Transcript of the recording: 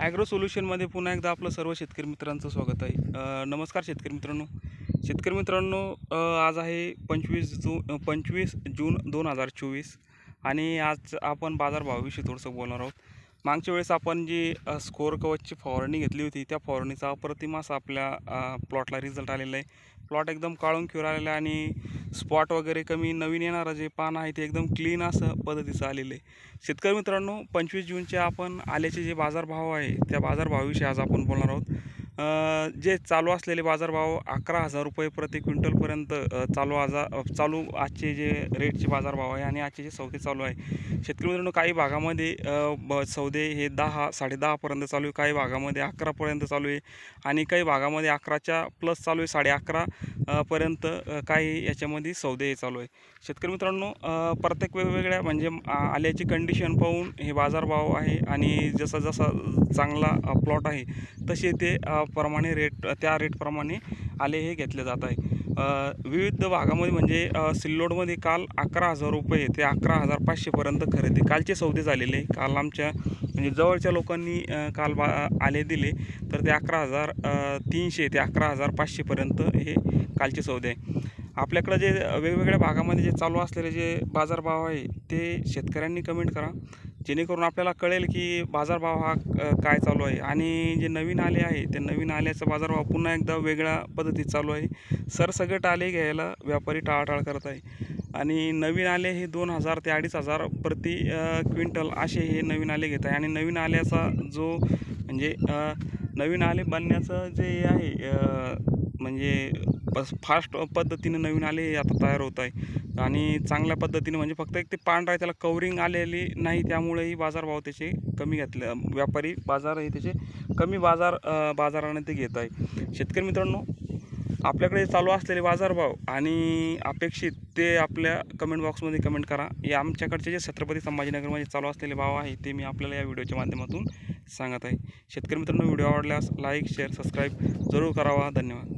Agro सोल्युशनमध्ये पुन्हा एकदा आपलं सर्व शेतकरी मित्रांचं स्वागत आहे. नमस्कार शेतकरी मित्रांनो. शेतकरी मित्रांनो आज आहे पंचवीस जून पंचवीस जून दोन हजार चोवीस आणि आज आपण बाजारभावाविषयी थोडंसं बोलणार आहोत. मागच्या वेळेस आपण जी अ, स्कोअर कवचची फवारणी घेतली होती त्या फवारणीचा अप्रतिम असा आपल्या प्लॉटला रिझल्ट आलेला आहे. प्लॉट एकदम काळून क्युर आलेला आहे आणि स्पॉट वगैरे कमी नवीन येणारं जे पान आहे ते एकदम क्लीन असं पद्धतीचं आलेलं आहे. शेतकरी मित्रांनो पंचवीस जूनचे आपण आल्याचे जे बाजारभाव आहे त्या बाजारभावाविषयी आज आपण बोलणार आहोत. जे चालू असलेले बाजारभाव अकरा हजार रुपये प्रति क्विंटलपर्यंत चालू आजार चालू आजचे जे रेटचे बाजारभाव आहे आणि आजचे जे सौदे चालू आहे. शेतकरी मित्रांनो काही भागामध्ये ब सौदे हे दहा साडेदहापर्यंत चालू आहे. काही भागामध्ये अकरापर्यंत चालू आहे. आणि काही भागामध्ये अकराच्या प्लस चालू आहे. साडे अकरा पर्यंत काही याच्यामध्ये सौदे चालू आहे. शेतकरी मित्रांनो प्रत्येक वेगवेगळ्या म्हणजे आल्याची कंडिशन पाहून हे बाजारभाव आहे आणि जसा जसा चांगला प्लॉट आहे तसे ते प्रमाणे रेट त्या रेटप्रमाणे आले हे घेतले जात आहे. विविध भागामध्ये म्हणजे सिल्लोडमध्ये काल अकरा हजार रुपये ते अकरा हजार पाचशेपर्यंत खरेदी कालचे सौदे झालेले. आहे. काल आमच्या म्हणजे जवळच्या लोकांनी काल बा आले दिले. तर ते अकरा हजार तीनशे ते अकरा हजार पाचशेपर्यंत हे कालचे सौदे आहे. आपल्याकडं जे वेगवेगळ्या भागामध्ये जे चालू असलेले जे बाजारभाव आहे ते शेतकऱ्यांनी कमेंट करा. जेणेकरून आपल्याला कळेल की बाजारभाव हा काय चालू आहे. आणि जे नवीन आले आहे ते नवीन आल्याचा बाजारभाव पुन्हा एकदा वेगळ्या पद्धतीत चालू आहे. सरसगट आले घ्यायला व्यापारी टाळाटाळ करत आहे. आणि नवीन आले हे दोन हजार ते अडीच हजार प्रति क्विंटल असे हे नवीन आले घेत आहे. आणि नवीन आल्याचा जो म्हणजे नवीन आले बनण्याचं जे आहे म्हणजे बस फास्ट पद्धतीने नवीन आले हे आता तयार होत आहे. आणि चांगल्या पद्धतीने म्हणजे फक्त एक ते पांढरा आहे त्याला कवरिंग आलेली नाही त्यामुळेही बाजारभाव त्याचे कमी घेतले व्यापारी बाजारही त्याचे कमी बाजार बाजाराने ते घेत आहे. शेतकरी मित्रांनो आपल्याकडे चालू असलेले बाजारभाव आणि अपेक्षित ते आपल्या कमेंट बॉक्समध्ये कमेंट करा. हे आमच्याकडचे जे छत्रपती संभाजीनगरमध्ये चालू असलेले भाव आहे ते मी आपल्याला या व्हिडिओच्या माध्यमातून सांगत आहे. शेतकरी मित्रांनो व्हिडिओ आवडल्यास लाईक शेअर सबस्क्राईब जरूर करावा. धन्यवाद.